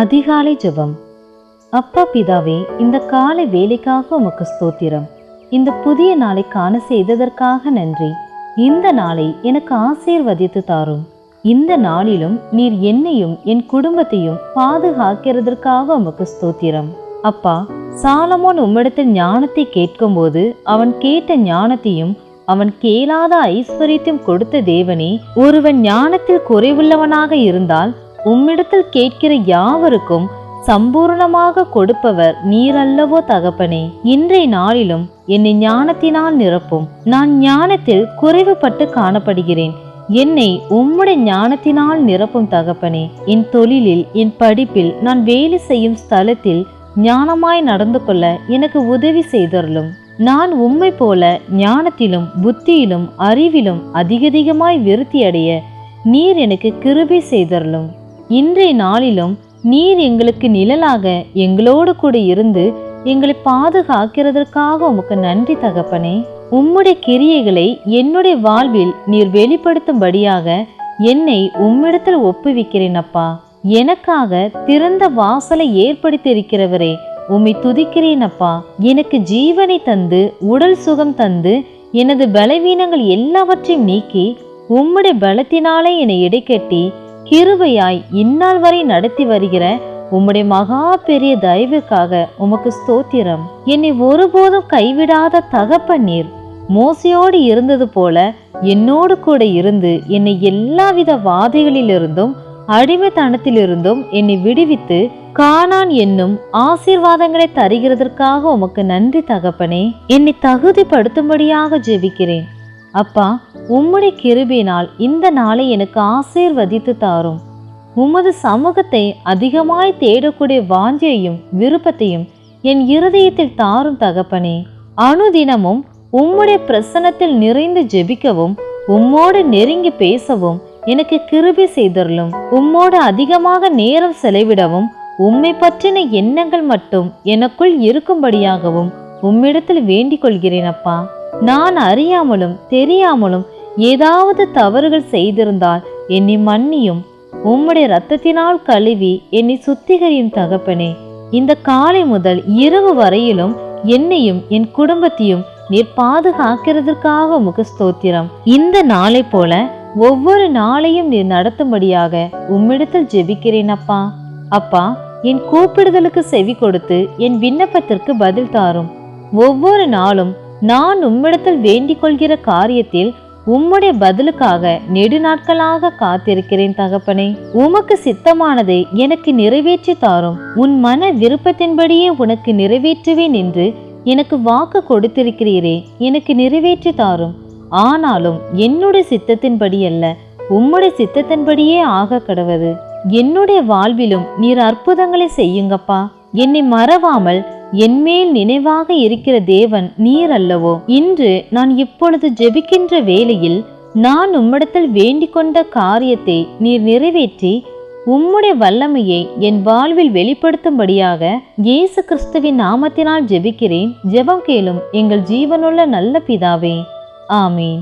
அதிகாலை ஜெபம். அப்பா பிதாவே இந்த காலை வேலைக்காக உமக்கு ஸ்தோத்திரம். இந்த புதிய நாளை காண செய்ததற்காக நன்றி. இந்த நாளை எனக்கு ஆசீர்வதித்து தாரும். இந்த நாளிலும் நீர் என்னையும் என் குடும்பத்தையும் பாதுகாக்கிறதற்காக உமக்கு ஸ்தோத்திரம். அப்பா சாலமோன் உம்மிடத்தில் ஞானத்தை கேட்கும்போது அவன் கேட்ட ஞானத்தையும் அவன் கேளாத ஐஸ்வர்யத்தையும் கொடுத்த தேவனே ஒருவன் ஞானத்தில் குறைவுள்ளவனாக இருந்தால் உம்மிடத்தில் கேட்கிற யாவருக்கும் சம்பூர்ணமாக கொடுப்பவர் நீரல்லவோ தகப்பனே. இன்றைய நாளிலும் என்னை ஞானத்தினால் நிரப்பும். நான் ஞானத்தில் குறைவுபட்டு காணப்படுகிறேன். என்னை உம்முடைய ஞானத்தினால் நிரப்பும் தகப்பனே. என் தொழிலில் என் படிப்பில் நான் வேலை செய்யும் ஸ்தலத்தில் ஞானமாய் நடந்து கொள்ள எனக்கு உதவி செய்தருளும். நான் உம்மை போல ஞானத்திலும் புத்தியிலும் அறிவிலும் அதிகதிகமாய் விருத்தியடைய நீர் எனக்கு கிருபை செய்தருளும். இன்றைய நாளிலும் நீர் எங்களுக்கு நிழலாக எங்களோடு கூட இருந்து எங்களை பாதுகாக்கிறதற்காக உமக்கு நன்றி தகப்பனே. உம்முடைய கிரியைகளை என்னுடைய வாழ்வில் நீர் வெளிப்படுத்தும்படியாக என்னை உம்மிடத்தில் ஒப்புவிக்கிறேன் அப்பா. எனக்காக திறந்த வாசலை ஏற்படுத்தியிருக்கிறவரே உம்மை துதிக்கிறேன் அப்பா. எனக்கு ஜீவனை தந்து உடல் சுகம் தந்து எனது பலவீனங்கள் எல்லாவற்றையும் நீக்கி உம்முடைய பலத்தினாலே என்னை இடைக்கட்டி கிருவையாய் இந்நாள் வரை நடத்தி வருகிற உம்முடைய மகா பெரிய தயவுக்காக உமக்கு ஸ்தோத்திரம். என்னை ஒருபோதும் கைவிடாத தகப்ப நீர் மோசையோடு இருந்தது போல என்னோடு கூட இருந்து என்னை எல்லாவித வாதைகளிலிருந்தும் அடிமைத்தனத்திலிருந்தும் என்னை விடுவித்து காணான் என்னும் ஆசீர்வாதங்களை தருகிறதற்காக உமக்கு நன்றி தகப்பனே. என்னை தகுதிப்படுத்தும்படியாக ஜெபிக்கிறேன். அப்பா உம்முடைய கிருபினால் இந்த நாளை எனக்கு ஆசீர்வதித்து தாரும். உமது சமூகத்தை அதிகமாய் தேடக்கூடிய வாஞ்சையும் விருப்பத்தையும் என் இருதயத்தில் தாரும் தகப்பனே. அனுதினமும் உம்முடைய பிரசன்னத்தில் நிறைந்து ஜெபிக்கவும் உம்மோடு நெருங்கி பேசவும் எனக்கு கிருபி செய்தருளும். உம்மோடு அதிகமாக நேரம் செலவிடவும் உம்மை பற்றின எண்ணங்கள் மட்டும் எனக்குள் இருக்கும்படியாகவும் உம்மிடத்தில் வேண்டிக் கொள்கிறேன் அப்பா. நான் அறியாமலும் தெரியாமலும் ஏதாவது தவறுகள் செய்திருந்தால் என்னை மன்னியும். உம்முடைய இரத்தத்தினால் கழுவி என்னை சுத்திகரியும் தகப்பனே. இந்த காலை முதல் இரவு வரையிலும் என்னையும் என் குடும்பத்தையும் நீர் பாதுகாக்கிறதற்காக உமக்கு ஸ்தோத்திரம் இந்த நாளை போல ஒவ்வொரு நாளையும் நீர் நடத்தும்படியாக உம்மிடத்தில் ஜெபிக்கிறேன் அப்பா. அப்பா என் கூப்பிடுதலுக்கு செவி கொடுத்து என் விண்ணப்பத்திற்கு பதில் தாரும். ஒவ்வொரு நாளும் நான் உம்மிடத்தில் வேண்டிக் கொள்கிற காரியத்தில் உம்முடைய பதிலுக்காக நெடுநாட்களாக காத்திருக்கிறேன் தகப்பனே. உமக்கு சித்தமானதை எனக்கு நிறைவேற்றி தாரும். உன் மன விருப்பத்தின்படியே உனக்கு நிறைவேற்றுவேன் என்று எனக்கு வாக்கு கொடுத்திருக்கிறீரே. எனக்கு நிறைவேற்றி தாரும். ஆனாலும் என்னுடைய சித்தத்தின்படி அல்ல உம்முடைய சித்தத்தின்படியே ஆக கடவது. என்னுடைய வாழ்விலும் நீர் அற்புதங்களை செய்யுங்கப்பா. என்னை மறவாமல் என்மேல் நினைவாக இருக்கிற தேவன் நீர் அல்லவோ? இன்று நான் இப்பொழுது ஜெபிக்கின்ற வேளையில் நான் உம்மிடத்தில் வேண்டிக் கொண்ட காரியத்தை நீர் நிறைவேற்றி உம்முடைய வல்லமையை என் வாழ்வில் வெளிப்படுத்தும்படியாக இயேசு கிறிஸ்துவின் நாமத்தினால் ஜெபிக்கிறேன். ஜெபம் கேளும் எங்கள் ஜீவனுள்ள நல்ல பிதாவே. ஆமீன்.